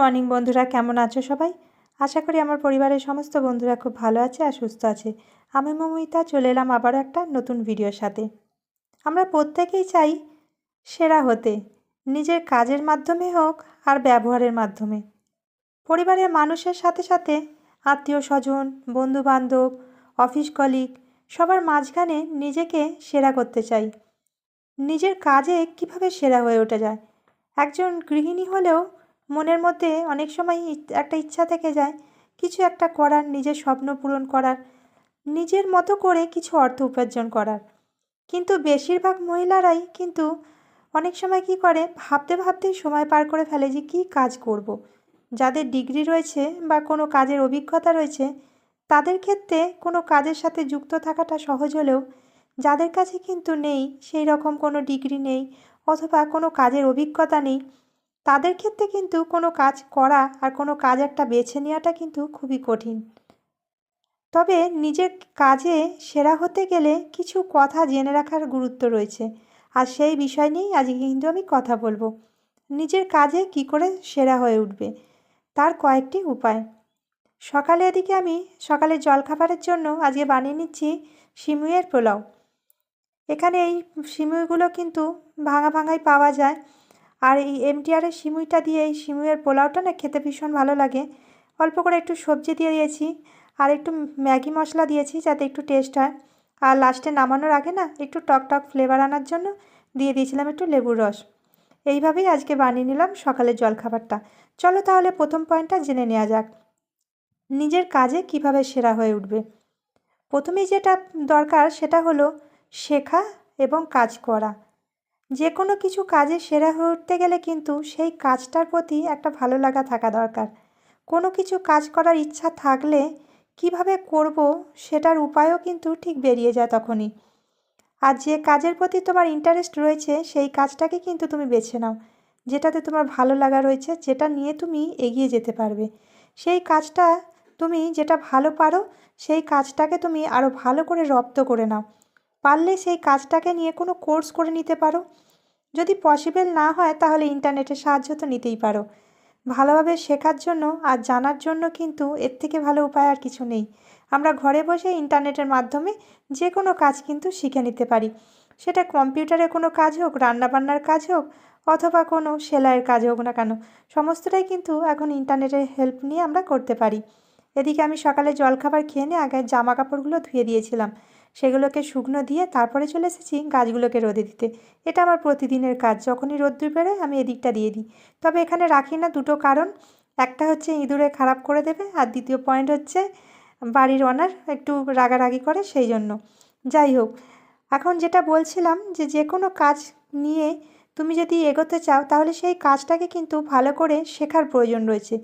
Morning বন্ধুরা, কেমন আছো সবাই? আশা করি আমার পরিবারের সমস্ত বন্ধুরা খুব ভালো আছে আর সুস্থ আছে। আমি মমিতা, চলে এলাম আবারও একটা নতুন ভিডিওর সাথে। আমরা প্রত্যেকেই চাই সেরা হতে, নিজের কাজের মাধ্যমে হোক আর ব্যবহারের মাধ্যমে। পরিবারের মানুষের সাথে সাথে আত্মীয় স্বজন, বন্ধুবান্ধব, অফিস কলিগ, সবার মাঝখানে নিজেকে সেরা করতে চাই। নিজের কাজে কীভাবে সেরা হয়ে ওঠা যায়? একজন গৃহিণী হলেও মনের মধ্যে অনেক সময় একটা ইচ্ছা থেকে যায়, কিছু একটা করার, নিজের স্বপ্ন পূরণ করার, নিজের মতো করে কিছু অর্থ উপার্জন করার কিন্তু বেশিরভাগ মহিলারাই কিন্তু অনেক সময় কি করে, ভাবতে ভাবতেই সময় পার করে ফেলে যে কী কাজ করব। যাদের ডিগ্রি রয়েছে বা কোনো কাজের অভিজ্ঞতা রয়েছে, তাদের ক্ষেত্রে কোনো কাজের সাথে যুক্ত থাকাটা সহজ হলেও, যাদের কাছে কিন্তু নেই সেই রকম কোনো ডিগ্রি নেই, অথবা কোনো কাজের অভিজ্ঞতা নেই তাদের ক্ষেত্রে কিন্তু কোনো কাজ করা আর কোনো কাজ একটা বেছে নেওয়াটা কিন্তু খুবই কঠিন। তবে নিজের কাজে সেরা হতে গেলে কিছু কথা জেনে রাখার গুরুত্ব রয়েছে। আর সেই বিষয় নিয়েই আজকে কিন্তু আমি কথা বলব। নিজের কাজে কি করে সেরা হয়ে উঠবে? তার কয়েকটি উপায়। সকালে এদিকে আমি সকালে জলখাবারের জন্য আজকে বানিয়ে নিচ্ছি সিমুইয়ের পোলাও। এখানে এই সিমুইগুলো কিন্তু ভাঙা ভাঙাই পাওয়া যায়। আর এই এমটিআরের সিমুইটা দিয়ে এই সিমুইয়ের পোলাওটা না খেতে ভীষণ ভালো লাগে। অল্প করে একটু সবজি দিয়ে দিয়েছি আর একটু ম্যাগি মশলা দিয়েছি যাতে একটু টেস্ট হয়। আর লাস্টে নামানোর আগে না একটু টক টক ফ্লেভার আনার জন্য দিয়ে দিয়েছিলাম একটু লেবুর রস। এইভাবেই আজকে বানিয়ে নিলাম সকালের জলখাবারটা। চলো তাহলে প্রথম পয়েন্টটা জেনে নেওয়া যাক। নিজের কাজে কীভাবে সেরা হয়ে উঠবে? প্রথমেই যেটা দরকার সেটা হলো শেখা এবং কাজ করা। যে কোনো কিছু কাজে সেরা হয়ে উঠতে গেলে কিন্তু সেই কাজটার প্রতি একটা ভালো লাগা থাকা দরকার। কোনো কিছু কাজ করার ইচ্ছা থাকলে কীভাবে করব সেটার উপায়ও কিন্তু ঠিক বেরিয়ে যায় তখনই। আর যে কাজের প্রতি তোমার ইন্টারেস্ট রয়েছে সেই কাজটাকে কিন্তু তুমি বেছে নাও, যেটাতে তোমার ভালো লাগা রয়েছে, যেটা নিয়ে তুমি এগিয়ে যেতে পারবে। সেই কাজটা তুমি যেটা ভালো পারো, সেই কাজটাকে তুমি আরও ভালো করে রপ্ত করে নাও। পারলে সেই কাজটাকে নিয়ে কোনো কোর্স করে নিতে পারো। যদি পসিবল না হয় তাহলে ইন্টারনেটের সাহায্য তো নিতেই পারো। ভালোভাবে শেখার জন্য আর জানার জন্য কিন্তু এর থেকে ভালো উপায় আর কিছু নেই। আমরা ঘরে বসে ইন্টারনেটের মাধ্যমে যে কোনো কাজ কিন্তু শিখে নিতে পারি। সেটা কম্পিউটারে কোনো কাজ হোক, রান্নাবান্নার কাজ হোক, অথবা কোনো সেলাইয়ের কাজ হোক না কেন, সমস্তটাই কিন্তু এখন ইন্টারনেটের হেল্প নিয়ে আমরা করতে পারি। এদিকে আমি সকালে জলখাবার খেয়ে নিয়ে আগে জামা কাপড়গুলো ধুয়ে দিয়েছিলাম। সেগুলোকে শুকনো দিয়ে তারপরে চলে এসেছি গাছগুলোকে রোদে দিতে। এটা আমার প্রতিদিনের কাজ। যখনই রোদ্দুর বেরোয়, আমি এদিকটা দিয়ে দিই। তবে এখানে রাখি না দুটো কারণ। একটা হচ্ছে ইঁদুরে খারাপ করে দেবে, আর দ্বিতীয় পয়েন্ট হচ্ছে বাড়ির অনার একটু রাগারাগি করে সেই জন্য যাই হোক, এখন যেটা বলছিলাম যে যে কোনো কাজ নিয়ে তুমি যদি এগোতে চাও, তাহলে সেই কাজটাকে কিন্তু ভালো করে শেখার প্রয়োজন রয়েছে।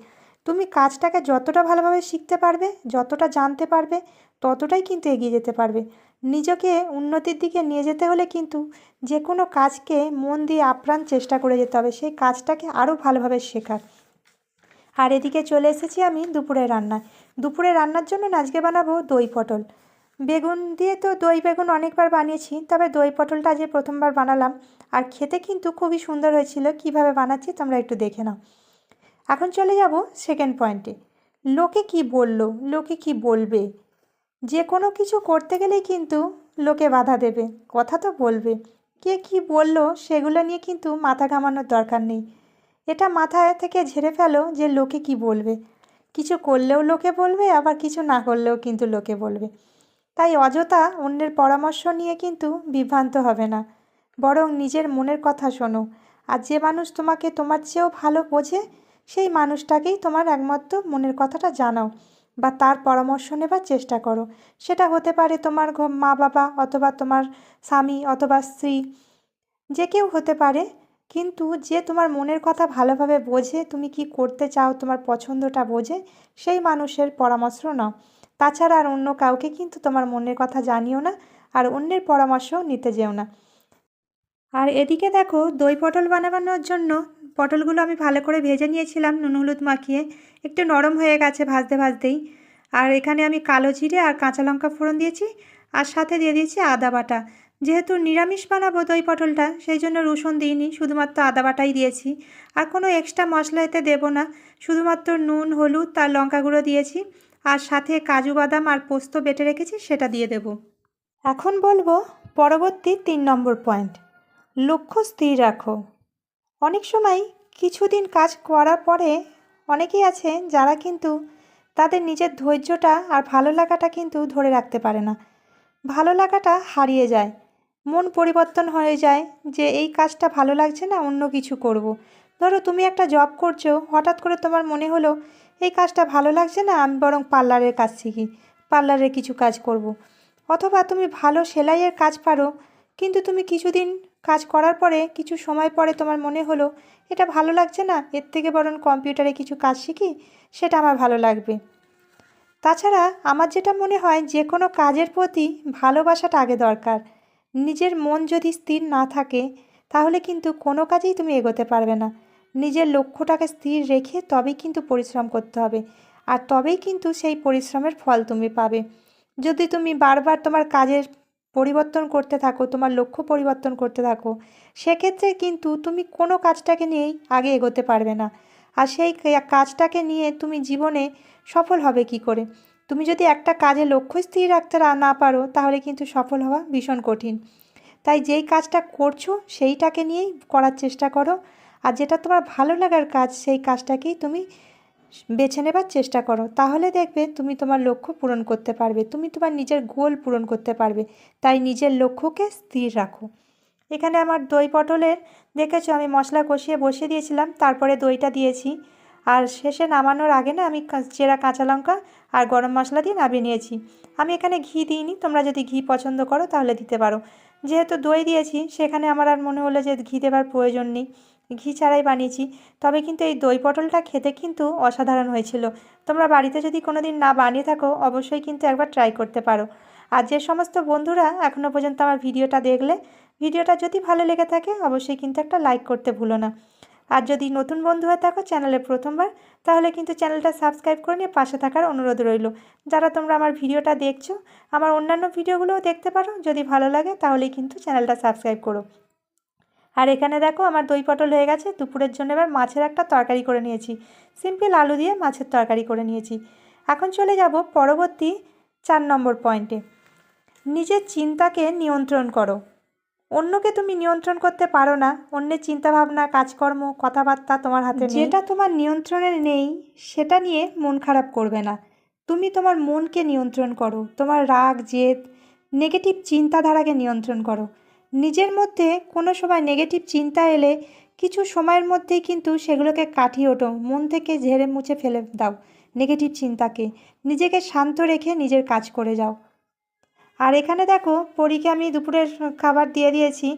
তুমি কাজটাকে যতটা ভালোভাবে শিখতে পারবে, যতটা জানতে পারবে, ততটাই কিন্তু এগিয়ে যেতে পারবে। নিজেকে উন্নতির দিকে নিয়ে যেতে হলে কিন্তু যে কোনো কাজকে মন দিয়ে আপ্রাণ চেষ্টা করে যেতে হবে, সেই কাজটাকে আরও ভালোভাবে শেখার। আর এদিকে চলে এসেছি আমি দুপুরে রান্নায়। দুপুরে রান্নার জন্য আজকে বানাবো দই পটল। বেগুন দিয়ে তো দই বেগুন অনেকবার বানিয়েছি, তবে দই পটলটা আজকে প্রথমবার বানালাম। আর খেতে কিন্তু খুবই সুন্দর হয়েছিল, কীভাবে বানাচ্ছি তোমরা একটু দেখে নাও। এখন চলে যাব সেকেন্ড পয়েন্টে লোকে কি বলল, লোকে কি বলবে? যে কোনো কিছু করতে গেলেই কিন্তু লোকে বাধা দেবে, কথা তো বলবে। কে কি বলল সেগুলো নিয়ে কিন্তু মাথা ঘামানোর দরকার নেই। এটা মাথায় থেকে ঝেড়ে ফেলো যে লোকে কি বলবে। কিছু করলেও লোকে বলবে, আবার কিছু না করলেও কিন্তু লোকে বলবে। তাই অযথা অন্যের পরামর্শ নিয়ে কিন্তু বিভ্রান্ত হবে না। বরং নিজের মনের কথা শোনো। আর যে মানুষ তোমাকে তোমার চেয়েও ভালো বোঝে সেই মানুষটাকেই তোমার একমাত্র মনের কথাটা জানাও বা তার পরামর্শ নেবার চেষ্টা করো। সেটা হতে পারে তোমার মা বাবা অথবা তোমার স্বামী অথবা স্ত্রী, যে কেউ হতে পারে। কিন্তু যে তোমার মনের কথা ভালোভাবে বোঝে, তুমি কি করতে চাও, তোমার পছন্দটা বোঝে, সেই মানুষের পরামর্শ নাও। তাছাড়া আর অন্য কাউকে কিন্তু তোমার মনের কথা জানিও না আর অন্যের পরামর্শও নিতে যেও না। আর এদিকে দেখো দই পটল বানানোর জন্য পটলগুলো আমি ভালো করে ভেজে নিয়েছিলাম নুন, হলুদ মাখিয়ে। একটু নরম হয়ে গেছে ভাজতে ভাজতেই। আর এখানে আমি কালো জিরে আর কাঁচা লঙ্কা ফোড়ন দিয়েছি আর সাথে দিয়ে দিয়েছি আদা বাটা। যেহেতু নিরামিষ বানাবো দই পটলটা, সেই জন্য রসুন দিইনি, শুধুমাত্র আদা বাটাই দিয়েছি। আর কোনো এক্সট্রা মশলা এতে দেবো না, শুধুমাত্র নুন, হলুদ তার লঙ্কা গুঁড়ো দিয়েছি। আর সাথে কাজু বাদাম আর পোস্ত বেটে রেখেছি, সেটা দিয়ে দেব। এখন বলব পরবর্তী তিন নম্বর পয়েন্ট লক্ষ্য স্থির রাখো। অনেক সময় কিছুদিন কাজ করার পরে অনেকেই আছে যারা কিন্তু তাদের নিজের ধৈর্যটা আর ভালো লাগাটা কিন্তু ধরে রাখতে পারে না ভালো লাগাটা হারিয়ে যায় মন পরিবর্তন হয়ে যায় যে এই কাজটা ভালো লাগছে না, অন্য কিছু করব। ধরো তুমি একটা জব করছ, হঠাৎ করে তোমার মনে হলো, এই কাজটা ভালো লাগছে না, আমি বরং পার্লারের কাজ শিখি, পার্লারের কিছু কাজ করব। অথবা তুমি ভালো সেলাইয়ের কাজ পারো, কিন্তু তুমি কিছুদিন কাজ করার পরে কিছু সময় পরে তোমার মনে হলো, এটা ভালো লাগছে না? এর থেকে বরং কম্পিউটারে কিছু কাজ শিখি? সেটা আমার ভালো লাগবে। তাছাড়া আমার যেটা মনে হয়, যে কোনো কাজের প্রতি ভালোবাসাটা আগে দরকার। নিজের মন যদি স্থির না থাকে, তাহলে কিন্তু কোনো কাজেই তুমি এগোতে পারবে না। নিজের লক্ষ্যটাকে স্থির রেখে তবেই কিন্তু পরিশ্রম করতে হবে। আর তবেই কিন্তু সেই পরিশ্রমের ফল তুমি পাবে। যদি তুমি বারবার তোমার কাজের পরিবর্তন করতে থাকো, তোমার লক্ষ্য পরিবর্তন করতে থাকো। সেক্ষেত্রে কিন্তু তুমি কোনো কাজটাকে নিয়েই আগে এগোতে পারবে না। আর সেই কাজটাকে নিয়ে তুমি জীবনে সফল হবে কি করে? তুমি যদি একটা কাজে লক্ষ্য স্থির রাখতে না পারো, তাহলে কিন্তু সফল হওয়া ভীষণ কঠিন। তাই যেই কাজটা করছ, সেইটাকে নিয়েই করার চেষ্টা করো। আর যেটা তোমার ভালো লাগার কাজ, সেই কাজটাকেই তুমি বেছে নেবার চেষ্টা করো। তাহলে দেখবে তুমি তোমার লক্ষ্য পূরণ করতে পারবে। তুমি তোমার নিজের গোল পূরণ করতে পারবে। তাই নিজের লক্ষ্যকে স্থির রাখো। এখানে আমার দই পটলের, দেখেছ আমি মশলা কষিয়ে বসিয়ে দিয়েছিলাম, তারপরে দইটা দিয়েছি। আর শেষে নামানোর আগে না আমি চেরা কাঁচা লঙ্কা আর গরম মশলা দিয়ে নামিয়ে নিয়েছি। আমি এখানে ঘি দিইনি, তোমরা যদি ঘি পছন্দ করো তাহলে দিতে পারো। যেহেতু দই দিয়েছি, সেখানে আমার আর মনে হলো যে ঘি দেবার প্রয়োজন নেই। ঘি ছাড়াই বানিয়েছি। তবে কিন্তু এই দই পটলটা খেতে কিন্তু অসাধারণ হয়েছিল। তোমরা বাড়িতে যদি কোনো দিন না বানিয়ে থাকো, অবশ্যই কিন্তু একবার ট্রাই করতে পারো। আর যে সমস্ত বন্ধুরা এখনও পর্যন্ত আমার ভিডিওটা দেখলে, ভিডিওটা যদি ভালো লেগে থাকে, অবশ্যই কিন্তু একটা লাইক করতে ভুলো না। আর যদি নতুন বন্ধু হয়ে থাকো চ্যানেলে প্রথমবার, তাহলে কিন্তু চ্যানেলটা সাবস্ক্রাইব করে নিয়ে পাশে থাকার অনুরোধ রইল। যারা তোমরা আমার ভিডিওটা দেখছ, আমার অন্যান্য ভিডিওগুলোও দেখতে পারো। যদি ভালো লাগে, তাহলেই কিন্তু চ্যানেলটা সাবস্ক্রাইব করো। আর এখানে দেখো আমার দই পটল হয়ে গেছে, দুপুরের জন্য এবার মাছের একটা তরকারি করে নিয়েছি। সিম্পল আলু দিয়ে মাছের তরকারি করে নিয়েছি। এখন চলে যাব পরবর্তী চার নম্বর পয়েন্টে নিজের চিন্তাকে নিয়ন্ত্রণ করো। অন্যকে তুমি নিয়ন্ত্রণ করতে পারো না, অন্যের চিন্তাভাবনা, কাজকর্ম, কথাবার্তা তোমার হাতে যেটা তোমার নিয়ন্ত্রণে নেই, সেটা নিয়ে মন খারাপ করবে না। তুমি তোমার মনকে নিয়ন্ত্রণ করো, তোমার রাগ, জেদ নেগেটিভ চিন্তাধারাকে নিয়ন্ত্রণ করো। নিজের মধ্যে কোনো সময় নেগেটিভ চিন্তা এলে কিছু সময়ের মধ্যেই কিন্তু সেগুলোকে কাটিয়ে ওঠো। মন থেকে ঝেড়ে মুছে ফেলে দাও নেগেটিভ চিন্তাকে। নিজেকে শান্ত রেখে নিজের কাজ করে যাও। আর এখানে দেখো, পরীকে আমি দুপুরের খাবার দিয়ে দিয়েছি।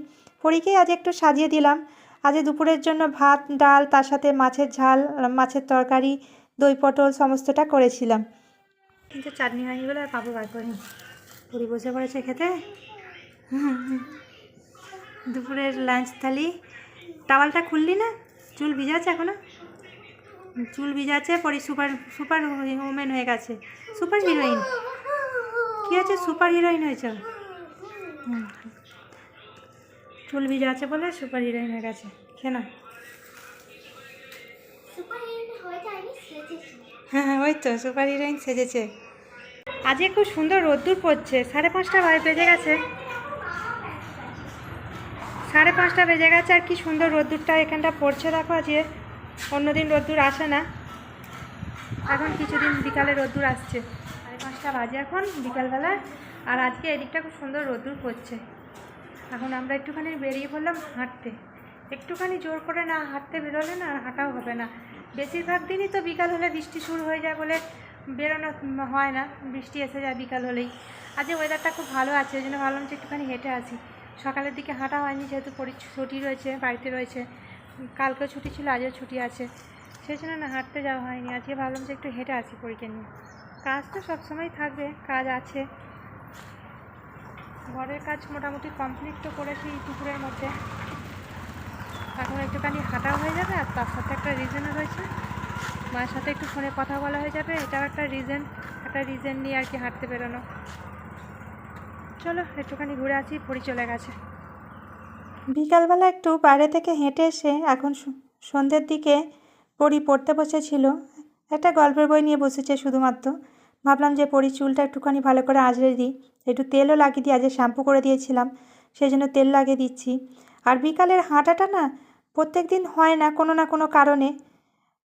পরীকেই আজ একটু সাজিয়ে দিলাম। আজ দুপুরের জন্য ভাত, ডাল, তার সাথে মাছের ঝাল, মাছের তরকারি, দই পটল সমস্তটা করেছিলাম। কিন্তু চাটনি হয়নি বলে আর পাবো বার করিনি। পরি বসে পড়েছে খেতে। দুপুরের লাঞ্চ থালি। টাওয়ালটা খুললি না? চুল ভিজাচ্ছে এখনও? চুল ভিজাচ্ছে পরি সুপার সুপার ওমেন হয়ে গেছে। Super heroine. কী আছে? সুপার হিরোইন হয়েছে। চুল ভিজা আছে বলে সুপার হিরোইন হয়ে গেছে। কেন হয়ে হ্যাঁ ওই তো সুপার হিরোইন সেজেছে। আজকে খুব সুন্দর রোদ্দুর পড়ছে। সাড়ে পাঁচটা বাজে বেজে গেছে। সাড়ে পাঁচটা বেজে গেছে আর কি সুন্দর রোদ্দুরটা এখানটা পড়ছে, দেখো আজকে। অন্যদিন রোদ্দুর আসে না। এখন কিছুদিন বিকালে রোদ্দুর আসছে। সাড়ে পাঁচটা বাজে এখন বিকালবেলা। আর আজকে এদিকটা খুব সুন্দর রোদ্দুর পড়ছে। এখন আমরা একটুখানি বেরিয়ে পড়লাম হাঁটতে। একটুখানি জোর করে না হাঁটতে বেরোলে না আর হাঁটাও হবে না। বেশিরভাগ দিনই তো বিকাল হলে বৃষ্টি শুরু হয়ে যায় বলে বেরোনো হয় না। বৃষ্টি এসে যায় বিকাল হলেই। আজকে ওয়েদারটা খুব ভালো আছে, ওই জন্য ভাবলাম যে একটুখানি হেঁটে আসি। সকালের দিকে হাঁটা হয়নি, যেহেতু ছুটি রয়েছে, বাড়িতে রয়েছে। কালকেও ছুটি ছিল, আজও ছুটি আছে। সেই জন্য না হাঁটতে যাওয়া হয়নি। আজকে ভাবলাম যে একটু হেঁটে আসি পরীক্ষা নিয়ে। কাজ তো সবসময় থাকবে, কাজ আছে। ঘরের কাজ মোটামুটি কমপ্লিট তো করেছি দুপুরের মধ্যে। এখন একটুখানি হাঁটা হয়ে যাবে, আর তার সাথে একটা রিজনও রয়েছে মায়ের সাথে একটু ফোনে কথা বলা হয়ে যাবে, এটাও একটা রিজন একটা রিজন নিয়ে আর কি হাঁটতে বেরোনো। চলো, একটুখানি ঘুরে আসি, পরি চলে গেছে। বিকালবেলা একটু বাইরে থেকে হেঁটে এসে এখন সন্ধ্যের দিকে পরি পড়তে বসেছিল। একটা গল্পের বই নিয়ে বসেছে শুধুমাত্র। ভাবলাম যে পরি চুলটা একটুখানি ভালো করে আঁচড়ে দিই। একটু তেলও লাগিয়ে দিই, আজকে শ্যাম্পু করে দিয়েছিলাম সেই জন্য তেল লাগিয়ে দিচ্ছি। আর বিকালের হাঁটাটা না প্রত্যেক দিন হয় না, কোনো না কোনো কারণে।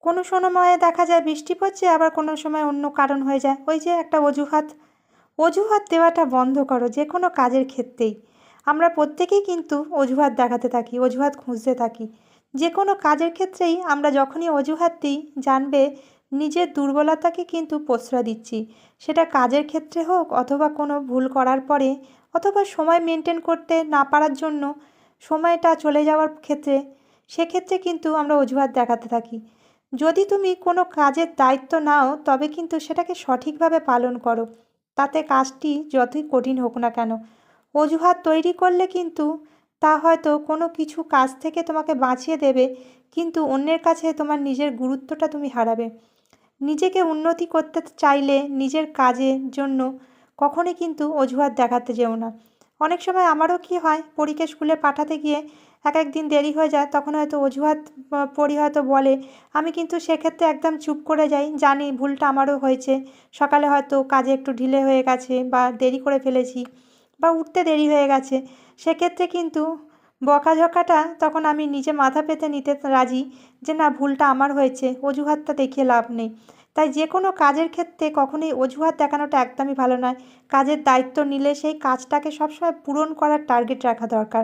কোনো সময় দেখা যায় বৃষ্টি পড়ছে, আবার কোনো সময় অন্য কারণ হয়ে যায়। ওই যে একটা অজুহাত। অজুহাত দেওয়াটা বন্ধ করো, যে কোনো কাজের ক্ষেত্রেই। আমরা প্রত্যেকেই কিন্তু অজুহাত দেখাতে থাকি, অজুহাত খুঁজতে থাকি। যে কোনো কাজের ক্ষেত্রেই আমরা যখনই অজুহাত দিই, জানবে নিজের দুর্বলতাকে কিন্তু প্রশ্রয় দিচ্ছি। সেটা কাজের ক্ষেত্রে হোক অথবা কোনো ভুল করার পরে, অথবা সময় মেনটেন করতে না পারার জন্য সময়টা চলে যাওয়ার ক্ষেত্রে, সেক্ষেত্রে কিন্তু আমরা অজুহাত দেখাতে থাকি। যদি তুমি কোনো কাজের দায়িত্ব নাও, তবে কিন্তু সেটাকে সঠিকভাবে পালন করো। তাতে কাজটি যতই কঠিন হোক না কেন। অজুহাত তৈরি করলে কিন্তু তা হয়তো কোনো কিছু কাজ থেকে তোমাকে বাঁচিয়ে দেবে, কিন্তু অন্যের কাছে তোমার নিজের গুরুত্বটা তুমি হারাবে। নিজেকে উন্নতি করতে চাইলে নিজের কাজের জন্য কখনোই কিন্তু অজুহাত দেখাতে যেও না। অনেক সময় আমারও কি হয় পরীকে স্কুলে পাঠাতে গিয়ে এক এক দিন দেরি হয়ে যায়, তখন হয়তো অজুহাত পড়ি হয়তো বলে, আমি কিন্তু সেক্ষেত্রে একদম চুপ করে যাই, জানি ভুলটা আমারও হয়েছে। সকালে হয়তো কাজে একটু ঢিলে হয়ে গেছে, বা দেরি করে ফেলেছি, বা উঠতে দেরি হয়ে গেছে। সেক্ষেত্রে কিন্তু বকাঝকাটা তখন আমি নিজে মাথা পেতে নিতে রাজি, যে না, ভুলটা আমার হয়েছে, অজুহাতটা দেখিয়ে লাভ নেই। তাই যে কোনো কাজের ক্ষেত্রে কখনোই অজুহাত দেখানোটা একদমই ভালো নয়। কাজের দায়িত্ব নিলে সেই কাজটাকে সবসময় পূরণ করার টার্গেট রাখা দরকার।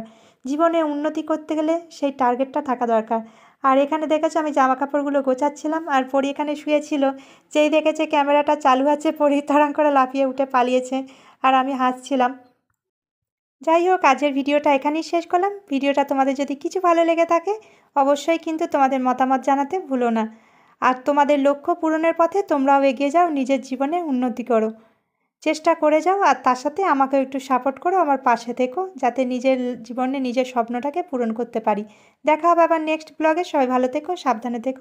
জীবনে উন্নতি করতে গেলে সেই টার্গেটটা থাকা দরকার। আর এখানে দেখেছ আমি জামা কাপড়গুলো গোছাচ্ছিলাম আর পরি এখানে শুয়েছিল। যেই দেখেছে ক্যামেরাটা চালু আছে, পরি তাড়াং করে লাফিয়ে উঠে পালিয়েছে আর আমি হাসছিলাম। যাই হোক, আজকের ভিডিওটা এখানেই শেষ করলাম। ভিডিওটা তোমাদের যদি কিছু ভালো লেগে থাকে, অবশ্যই কিন্তু তোমাদের মতামত জানাতে ভুলো না। আর তোমাদের লক্ষ্য পূরণের পথে তোমরাও এগিয়ে যাও, নিজের জীবনে উন্নতি করো। চেষ্টা করে যাও আর তার সাথে আমাকে একটু সাপোর্ট করো আমার পাশে থেকো যাতে নিজের জীবনে নিজের স্বপ্নটাকে পূরণ করতে পারি। দেখা হবে আবার নেক্সট ব্লগে সবাই ভালো থেকো, সাবধানে থেকো।